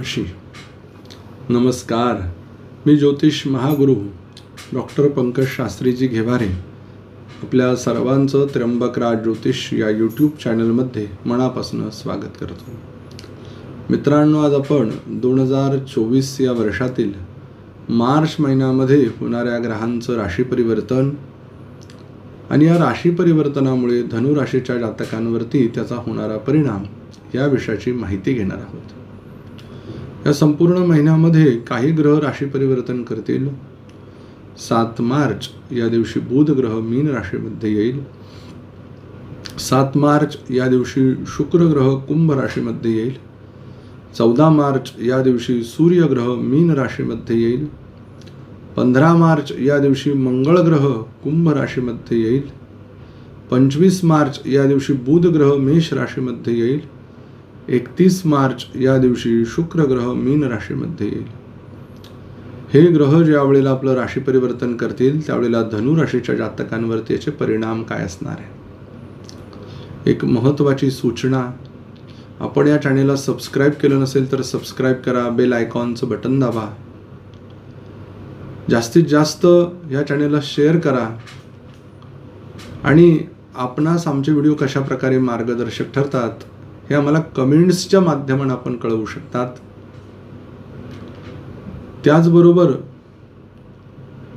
राशी नमस्कार. मी ज्योतिष महागुरु डॉक्टर पंकज शास्त्रीजी घेवारे. आपल्या सर्वांचं त्र्यंबकराज ज्योतिष या यूट्यूब चॅनलमध्ये मनापासून स्वागत करतो. मित्रांनो आज आपण दोन हजार चोवीस या वर्षातील मार्च महिन्यामध्ये होणाऱ्या ग्रहांचं राशी परिवर्तन आणि या राशी परिवर्तनामुळे धनुराशीच्या जातकांवरती त्याचा होणारा परिणाम या विषयाची माहिती घेणार आहोत. या संपूर्ण महिन्यामध्ये काही ग्रह राशी परिवर्तन करतील. सात मार्च या दिवशी बुध ग्रह मीन राशीमध्ये येईल. सात मार्च या दिवशी शुक्र ग्रह कुंभ राशीमध्ये येईल. चौदा मार्च या दिवशी सूर्य ग्रह मीन राशीमध्ये येईल. पंधरा मार्च या दिवशी मंगळ ग्रह कुंभ राशीमध्ये येईल. पंचवीस मार्च या दिवशी बुध ग्रह मेष राशीमध्ये येईल. एकतीस मार्च या दिवशी शुक्र ग्रह मीन राशीमध्ये येईल. हे ग्रह ज्या वेळेला आपलं राशी परिवर्तन करतील त्यावेळेला धनु राशीच्या जातकांवर त्याचे परिणाम काय असणार आहे एक महत्त्वाची सूचना आपण या चॅनेलला सबस्क्राईब केलं नसेल तर सबस्क्राईब करा बेल आयकॉनचं बटन दाबा. जास्तीत जास्त या चॅनेलला शेअर करा. आणि आपणास आमचे व्हिडिओ कशाप्रकारे मार्गदर्शक ठरतात हे आम्हाला कमेंट्सच्या माध्यमाने आपण कळवू शकतात. त्याचबरोबर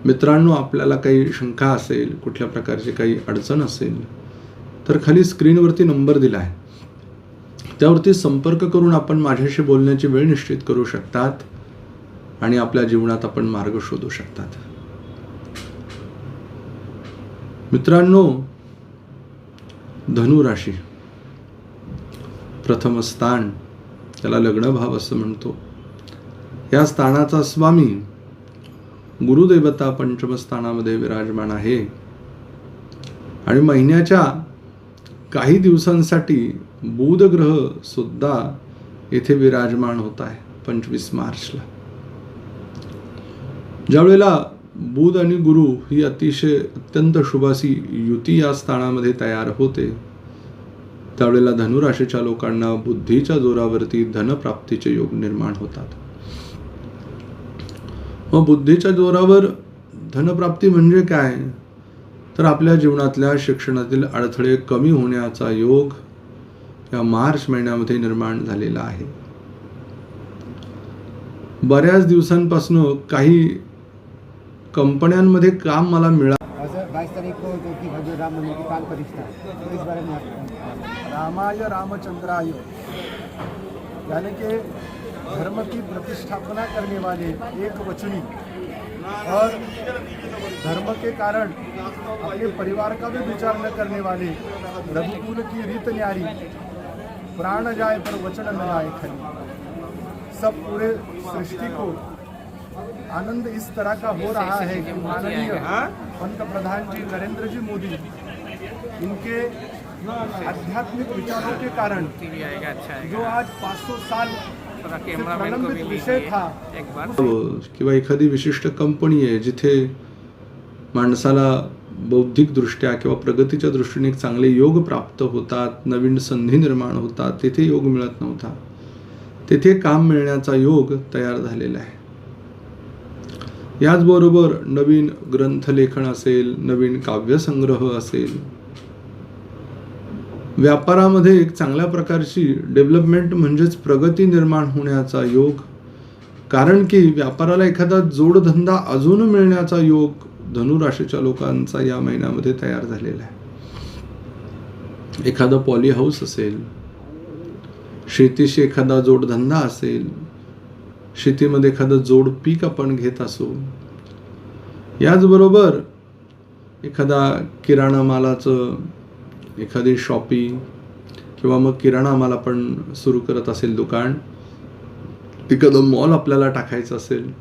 मित्रांनो आपल्याला काही शंका असेल कुठल्या प्रकारची काही अडचण असेल तर खाली स्क्रीनवरती नंबर दिला आहे. त्यावरती संपर्क करून आपण माझ्याशी बोलण्याची वेळ निश्चित करू शकतात आणि आपल्या जीवनात आपण मार्ग शोधू शकतात. मित्रांनो धनु राशी. प्रथम स्थान त्याला लग्नभाव असं म्हणतो. या स्थानाचा स्वामी गुरुदेवता पंचमस्थानामध्ये विराजमान आहे. आणि महिन्याच्या काही दिवसांसाठी बुधग्रह सुद्धा येथे विराजमान होत आहे पंचवीस मार्चला. ज्यावेळेला बुध आणि गुरु ही अतिशय अत्यंत शुभासी युती या स्थानामध्ये तयार होते त्यावेळेला धनुराशीच्या लोकांना बुद्धीच्या जोरावरती धनप्राप्तीचे योग निर्माण होतात. मग बुद्धीच्या जोरावर धनप्राप्ती म्हणजे काय? तर आपल्या जीवनातल्या शिक्षणातील अडथळे कमी होण्याचा योग या मार्च महिन्यामध्ये निर्माण झालेला आहे. बऱ्याच दिवसांपासून काही कंपन्यांमध्ये काम मला मिळा रामाय रामचंद्राय यानी कि धर्म की प्रतिष्ठापना करने वाले एक वचनी। और धर्म के कारण अपने परिवार का भी विचार न करने वाले रघुकुल की रीत न्यारी प्राण जाए पर वचन न आए खरी। सब पूरे सृष्टि को आनंद इस तरह का हो रहा है कि माननीय पंत प्रधान जी नरेंद्र जी मोदी इनके आध्यात्मिक विचारों के कारण टीवी आएगा अच्छा जो आज 500 साल थोड़ा से कैमरामैन को भी प्रलंबित विषय लीजिए था। एक बार। किंवा एखादी विशिष्ट कंपनी आहे जिथे माणसाला बौद्धिकदृष्ट्या किंवा प्रगतीच्या दृष्टीने एक चांगले योग प्राप्त होतात नवीन संधी निर्माण होतात तेथे योग मिळत नव्हता. तेथे काम मिळण्याचा योग तयार झालेला आहे. याचबरोबर नवीन ग्रंथलेखन असेल नवीन काव्यसंग्रह असेल व्यापारामध्ये एक चांगल्या प्रकारची डेव्हलपमेंट म्हणजेच प्रगती निर्माण होण्याचा योग कारण की व्यापाराला एखादा जोडधंदा अजून मिळण्याचा योग धनुराशीच्या लोकांचा या महिन्यामध्ये तयार झालेला आहे. एखादं पॉली हाऊस असेल शेतीशी एखादा जोडधंदा असेल शेतीमध्ये एखादं जोड पीक आपण घेत असू याचबरोबर एखादा किराणा मालाचं एखादी शॉपिंग किंवा मग किराणा माल आपण सुरू करत असेल दुकान एखादं मॉल आपल्याला टाकायचं असेल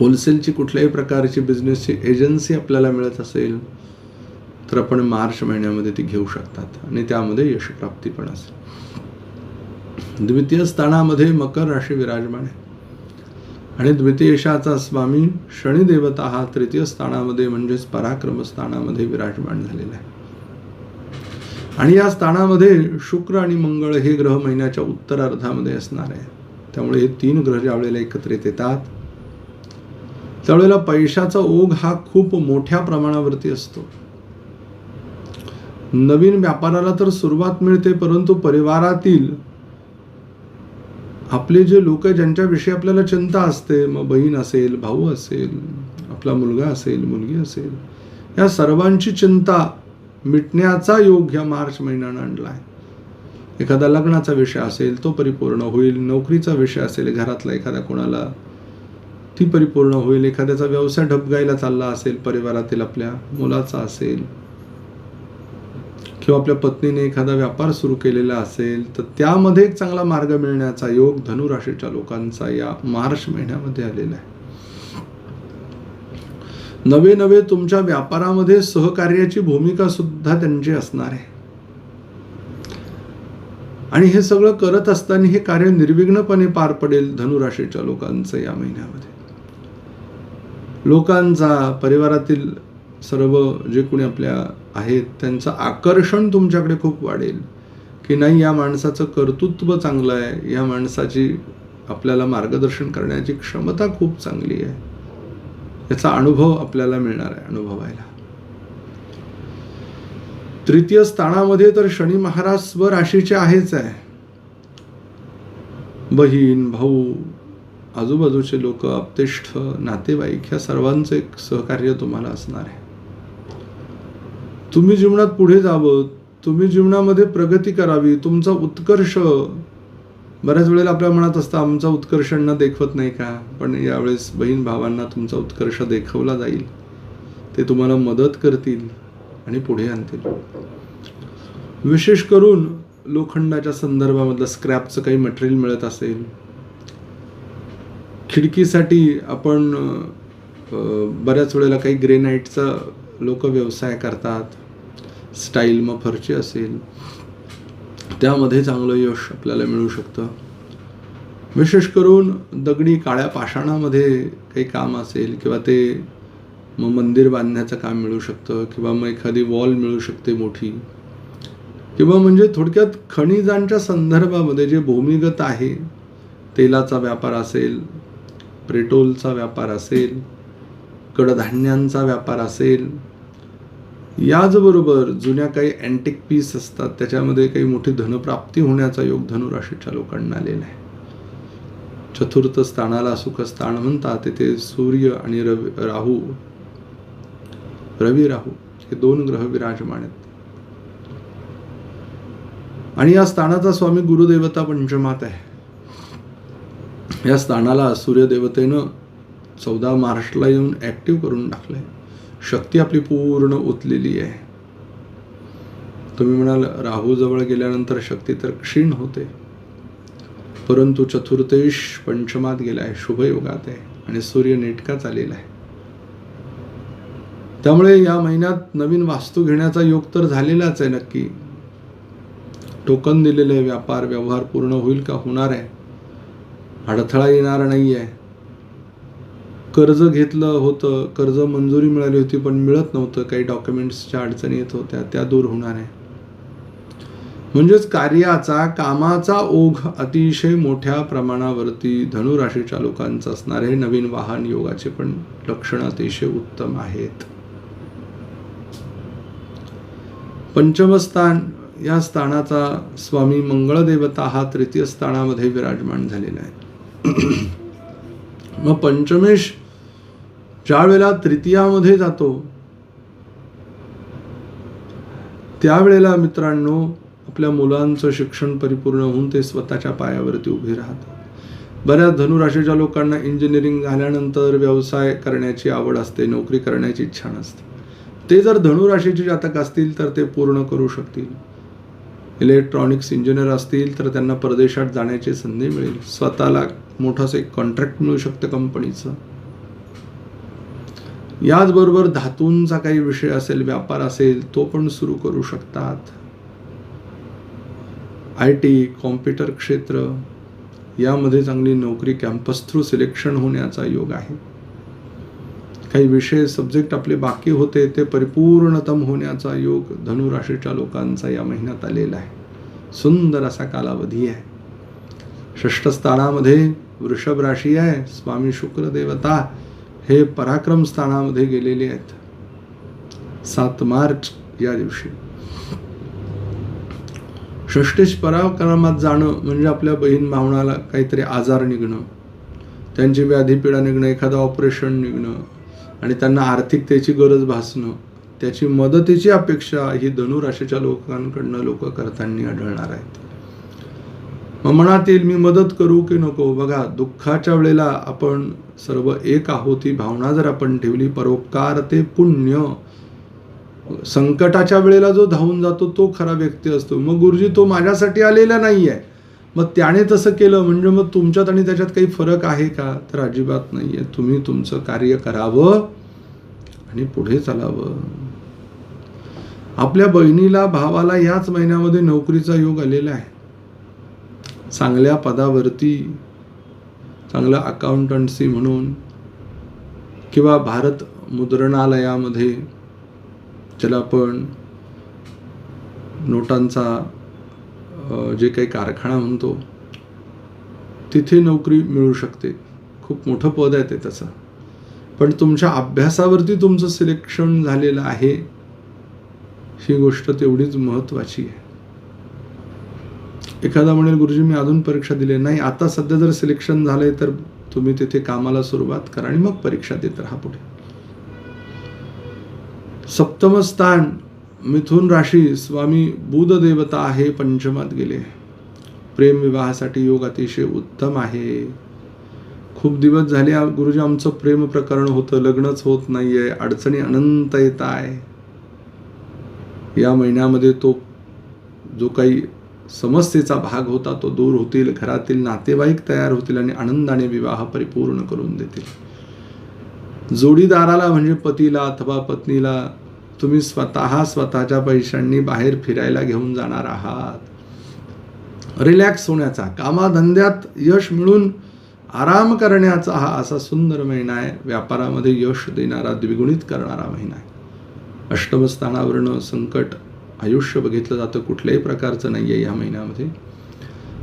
होलसेलची कुठल्याही प्रकारची बिझनेसची एजन्सी आपल्याला मिळत असेल तर आपण मार्च महिन्यामध्ये ती घेऊ शकतात आणि त्यामध्ये यशप्राप्ती पण असेल. द्वितीय स्थानामध्ये मकर राशी विराजमान आहे. आणि द्वितीयशाचा स्वामी शनिदेवता हा तृतीय स्थानामध्ये म्हणजेच पराक्रम स्थानामध्ये विराजमान झालेला आहे. आणि या स्थानामध्ये शुक्र आणि मंगळ हे ग्रह महिन्याच्या उत्तरार्धामध्ये असणार आहे. त्यामुळे हे तीन ग्रह ज्या वेळेला एकत्रित येतात त्यावेळेला पैशाचा ओघ हा खूप मोठ्या प्रमाणावरती असतो. नवीन व्यापाराला तर सुरुवात मिळते परंतु परिवारातील आपले जे लोक ज्यांच्याविषयी आपल्याला चिंता असते मग बहीण असेल भाऊ असेल आपला मुलगा असेल मुलगी असेल या सर्वांची चिंता मिटण्याचा योग ह्या मार्च महिन्यानं आणला आहे एखादा लग्नाचा विषय असेल तो परिपूर्ण होईल. नोकरीचा विषय असेल घरातला एखाद्या कोणाला ती परिपूर्ण होईल. एखाद्याचा व्यवसाय ढबगायला चालला असेल परिवारातील आपल्या मुलाचा असेल किंवा आपल्या पत्नीने एखादा व्यापार सुरू केलेला असेल तर त्यामध्ये एक चांगला मार्ग मिळण्याचा योग धनुराशीच्या लोकांचा या मार्च महिन्यामध्ये आलेला आहे. नवे नवे तुमच्या व्यापारामध्ये सहकार्याची भूमिका सुद्धा त्यांची असणार आहे. आणि हे सगळं करत असताना हे कार्य निर्विघ्नपणे पार पडेल धनुराशीच्या लोकांचं या महिन्यामध्ये. लोकांचा परिवारातील सर्व जे कोणी आपल्या आहेत त्यांचं आकर्षण तुमच्याकडे खूप वाढेल. की नाही या माणसाचं कर्तृत्व चांगलं आहे या माणसाची आपल्याला मार्गदर्शन करण्याची क्षमता खूप चांगली आहे. याचा अनुभव आपल्याला मिळणार आहे अनुभवायला. तृतीय स्थानामध्ये तर शनी महाराज स्वराशीचे आहेच आहे. बहीण भाऊ आजूबाजूचे लोक आप्तेष्ठ नातेवाईक ह्या सर्वांचं एक सहकार्य तुम्हाला असणार आहे. तुम्ही जीवनात पुढे जावं तुम्ही जीवनामध्ये प्रगती करावी तुमचा उत्कर्ष बऱ्याच वेळेला आपल्या मनात असतं आमचा उत्कर्ष न देखवत नाही का? पण यावेळेस बहीण भावांना तुमचा उत्कर्ष देखवला जाईल. ते तुम्हाला मदत करतील आणि पुढे आणतील. विशेष करून लोखंडाच्या संदर्भामधलं स्क्रॅपचं काही मटेरियल मिळत असेल. खिडकीसाठी आपण बऱ्याच वेळेला काही ग्रेनाईटचा लोक व्यवसाय करतात. स्टाईल मग फरची असेल. त्यामध्ये चांगलं यश आपल्याला मिळू शकतं. विशेष करून दगडी काळ्या पाषाणामध्ये काही काम असेल किंवा ते मग मंदिर बांधण्याचं काम मिळू शकतं किंवा मग एखादी वॉल मिळू शकते मोठी. किंवा म्हणजे थोडक्यात खनिजांच्या संदर्भामध्ये जे भूमिगत आहे तेलाचा व्यापार असेल पेट्रोलचा व्यापार असेल कडधान्यांचा व्यापार असेल याचबरोबर जुन्या काही अँटिक पीस असतात त्याच्यामध्ये काही मोठी धनप्राप्ती होण्याचा योग धनुराशीच्या लोकांना आलेला आहे. चतुर्थ स्थानाला सुखस्थान म्हणतात तेथे सूर्य आणि रवी राहू रवी राहू हे दोन ग्रह विराजमान आहेत. आणि या स्थानाचा स्वामी गुरुदेवता पंचमात आहे. या स्थानाला सूर्यदेवतेनं चौदा मार्चला येऊन ॲक्टिव्ह करून टाकलंय. शक्ती आपली पूर्ण ओतलेली आहे. तुम्ही म्हणाल राहूजवळ गेल्यानंतर शक्ती तर क्षीण होते. परंतु चतुर्थेश पंचमात गेलाय शुभयोगात आहे आणि सूर्य नेटकाच आलेला आहे. त्यामुळे या महिन्यात नवीन वास्तू घेण्याचा योग तर झालेलाच आहे नक्की. टोकन दिलेले व्यापार व्यवहार पूर्ण होईल का? होणार आहे. अडथळा येणार नाही आहे कर्ज घेतलं होतं कर्ज मंजुरी मिळाली होती पण मिळत नव्हतं. काही डॉक्युमेंट्सच्या अडचणी येत होत्या त्या दूर होणार आहे. म्हणजेच कार्याचा कामाचा ओघ अतिशय मोठ्या प्रमाणावरती धनुराशीच्या लोकांचं असणार हे नवीन वाहन योगाचे पण लक्षण अतिशय उत्तम आहेत. पंचमस्थान या स्थानाचा स्वामी मंगळदेवता हा तृतीय स्थानामध्ये विराजमान झालेला आहे. मग पंचमेश ज्या वेळेला तृतीयामध्ये जातो. त्यावेळेला मित्रांनो आपल्या मुलांचं शिक्षण परिपूर्ण होऊन ते स्वतःच्या पायावरती उभे राहतात. बऱ्याच धनुराशीच्या लोकांना इंजिनिअरिंग झाल्यानंतर व्यवसाय करण्याची आवड असते नोकरी करण्याची इच्छा नसते. ते जर धनुराशीचे जातक असतील तर ते पूर्ण करू शकतील. इलेक्ट्रॉनिक्स इंजिनियर असतील तर त्यांना परदेशात जाण्याची संधी मिळेल. स्वतःला मोठंसं एक कॉन्ट्रॅक्ट मिळू शकतं कंपनीचं याचबरोबर धातूंचा काही विषय असेल व्यापार असेल तो पण सुरू करू शकतात. आय टी कॉम्प्युटर क्षेत्र यामध्ये चांगली नोकरी कॅम्पस थ्रू सिलेक्शन होण्याचा योग आहे. काही विषय सब्जेक्ट आपले बाकी होते ते परिपूर्णतम होण्याचा योग धनुराशीच्या लोकांचा या महिन्यात आलेला आहे. सुंदर असा कालावधी आहे. षष्ठ स्थानामध्ये वृषभ राशी आहे स्वामी शुक्र देवता हे पराक्रम स्थानामध्ये गेलेले आहेत. सात मार्च या दिवशी. षष्टीश पराक्रमात जाणं म्हणजे आपल्या बहीण भावनाला काहीतरी आजार निघणं त्यांची व्याधीपीडा निघणं एखादं ऑपरेशन निघणं आणि त्यांना आर्थिकतेची गरज भासणं त्याची मदतीची अपेक्षा ही धनुराशीच्या लोकांकडनं लोक करताना आढळणार आहेत. मनात येईल मी मदत करू की नको? बघा दुःखाच्या वेळेला आपण सर्व एक आहोत ही भावना जर आपण ठेवली परोपकार ते पुण्य. संकटाच्या वेळेला जो धावून जातो तो खरा व्यक्ती असतो. मग गुरुजी तो माझ्यासाठी आलेला नाही आहे मग त्याने तसं केलं म्हणजे मग तुमच्यात आणि त्याच्यात काही फरक आहे का? तर अजिबात नाही आहे तुम्ही तुमचं कार्य करावं आणि पुढे चालावं. आपल्या बहिणीला भावाला याच महिन्यामध्ये नोकरीचा योग आलेला आहे. चांगल्या पदावरती चांगलं अकाउंटन्सी म्हणून किंवा भारत मुद्रणालयामध्ये ज्याला आपण नोटांचा जे काही कारखाना म्हणतो तिथे नोकरी मिळू शकते. खूप मोठं पद आहे ते तसं पण तुमच्या अभ्यासावरती तुमचं सिलेक्शन झालेलं आहे ही गोष्ट तेवढीच महत्त्वाची आहे. एखादा म्हणेल गुरुजी मी अजून परीक्षा दिली नाही. आता सध्या जर सिलेक्शन झालंय तर तुम्ही तिथे कामाला सुरुवात करा आणि मग परीक्षा देत राहा पुढे. सप्तम स्थान मिथुन राशी स्वामी बुध देवता आहे पंचमात गेले. प्रेम विवाहासाठी योग अतिशय उत्तम आहे. खूप दिवस झाले गुरुजी आमचं प्रेम प्रकरण होतं लग्नच होत नाहीये अडचणी अनंत येत आहे. या महिन्यामध्ये तो जो काही समस्येचा भाग होता तो दूर होतील घरातील नातेवाईक तयार होतील आणि आनंदाने विवाह परिपूर्ण करून देतील. जोडीदाराला म्हणजे पतीला अथवा पत्नीला तुम्ही स्वतः स्वतःच्या पैशांनी बाहेर फिरायला घेऊन जाणार आहात. रिलॅक्स होण्याचा कामाधंद्यात यश मिळून आराम करण्याचा हा असा सुंदर महिना आहे. व्यापारामध्ये यश देणारा द्विगुणित करणारा महिना आहे. अष्टम स्थानावरनं संकट आयुष्य बघितलं जातं कुठल्याही प्रकारचं नाही आहे या महिन्यामध्ये.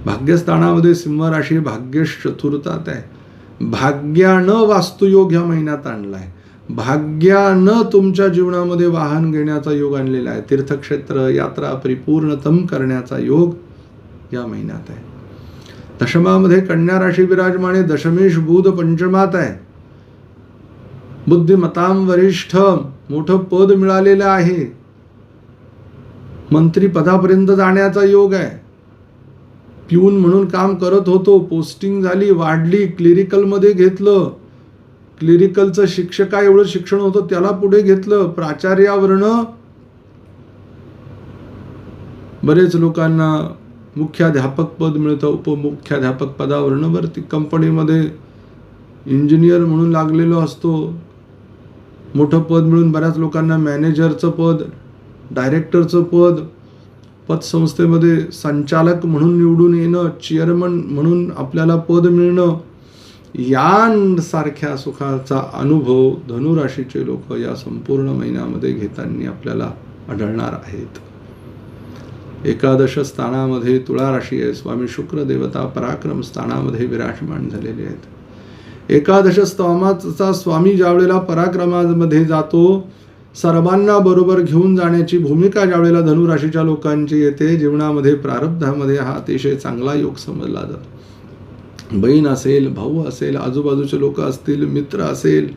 भाग्यस्थानामध्ये सिंहराशी भाग्यश चतुर्थात आहे. भाग्यानं वास्तुयोग ह्या महिन्यात आणला आहे. भाग्यानं तुमच्या जीवनामध्ये वाहन घेण्याचा योग आणलेला आहे. तीर्थक्षेत्र यात्रा परिपूर्णतम करण्याचा योग या महिन्यात आहे. दशमामध्ये कन्या राशी विराजमाने दशमेश बुध पंचमात आहे. बुद्धिमताम वरिष्ठ मोठं पद मिळालेलं आहे. मंत्री पदापर्यंत जाण्याचा योग आहे. पिऊन म्हणून काम करत होतो. पोस्टिंग झाली वाढली क्लिरिकलमध्ये घेतलं. क्लिरिकलचं शिक्षका एवढं शिक्षण होतं त्याला पुढे घेतलं. प्राचार्यावरनं बरेच लोकांना मुख्याध्यापक पद मिळतं. उपमुख्याध्यापक पदावरनं वरती कंपनीमध्ये इंजिनियर म्हणून लागलेलो असतो. मोठं पद मिळून बऱ्याच लोकांना मॅनेजरचं पद. डायरेक्टरचं पद पतसंस्थेमध्ये संचालक म्हणून निवडून येणं चेअरमन म्हणून आपल्याला पद मिळणं यांसारख्या सुखाचा अनुभव धनुराशीचे लोक या संपूर्ण महिन्यामध्ये घेताना आपल्याला आढळणार आहेत. एकादश स्थानामध्ये तुळा राशी आहे. स्वामी शुक्र देवता पराक्रम स्थानामध्ये विराजमान झालेले आहेत. एकादश स्तोमाचा स्वामी ज्यावेळेला पराक्रमामध्ये जातो सर्वांना बरोबर घेऊन जाण्याची भूमिका ज्यावेळेला धनुराशीच्या लोकांची येते जीवनामध्ये प्रारब्धामध्ये हा अतिशय चांगला योग समजला जातो. बहीण असेल भाऊ असेल आजूबाजूचे लोक असतील मित्र असेल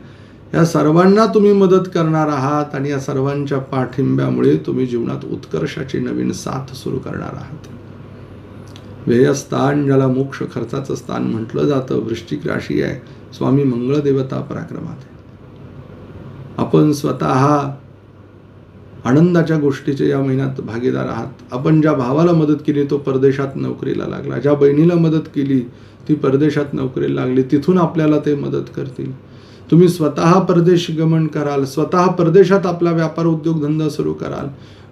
या सर्वांना तुम्ही मदत करणार आहात आणि या सर्वांच्या पाठिंब्यामुळे तुम्ही जीवनात उत्कर्षाची नवीन साथ सुरू करणार आहात. व्ययस्थान ज्याला मोक्ष खर्चाचं स्थान म्हटलं जातं वृश्चिक राशी आहे. स्वामी मंगळदेवता पराक्रमात आहे. आपण स्वतः आनंदाच्या गोष्टीचे या महिन्यात भागीदार आहात. आपण ज्या भावाला मदत केली तो परदेशात नोकरीला लागला. ज्या बहिणीला मदत केली ती परदेशात नोकरीला लागली. तिथून आपल्याला ते मदत करतील. तुम्ही स्वतः परदेश गमन कराल स्वतः परदेशात आपला व्यापार उद्योगधंदा सुरू कराल.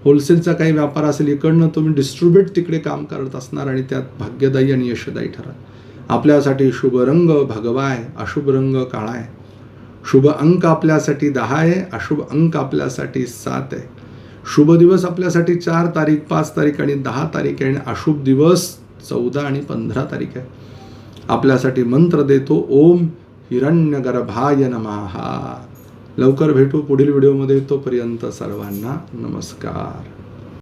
होलसेलचा काही व्यापार असेल इकडनं तुम्ही डिस्ट्रीब्युट तिकडे काम करत असणार आणि त्यात भाग्यदायी आणि यशदायी ठराल. आपल्यासाठी शुभ रंग भगवा आहे अशुभ रंग काळा आहे शुभ अंक आपल्यासाठी दहा आहे अशुभ अंक आपल्यासाठी सात आहे. शुभ दिवस आपल्यासाठी चार तारीख पाच तारीख आणि दहा तारीख आहे आणि अशुभ दिवस चौदा आणि पंधरा तारीख आहे. आपल्यासाठी मंत्र देतो ओम हिरण्यगर्भाय नमहा लवकर भेटू पुढील व्हिडिओमध्ये तोपर्यंत सर्वांना नमस्कार.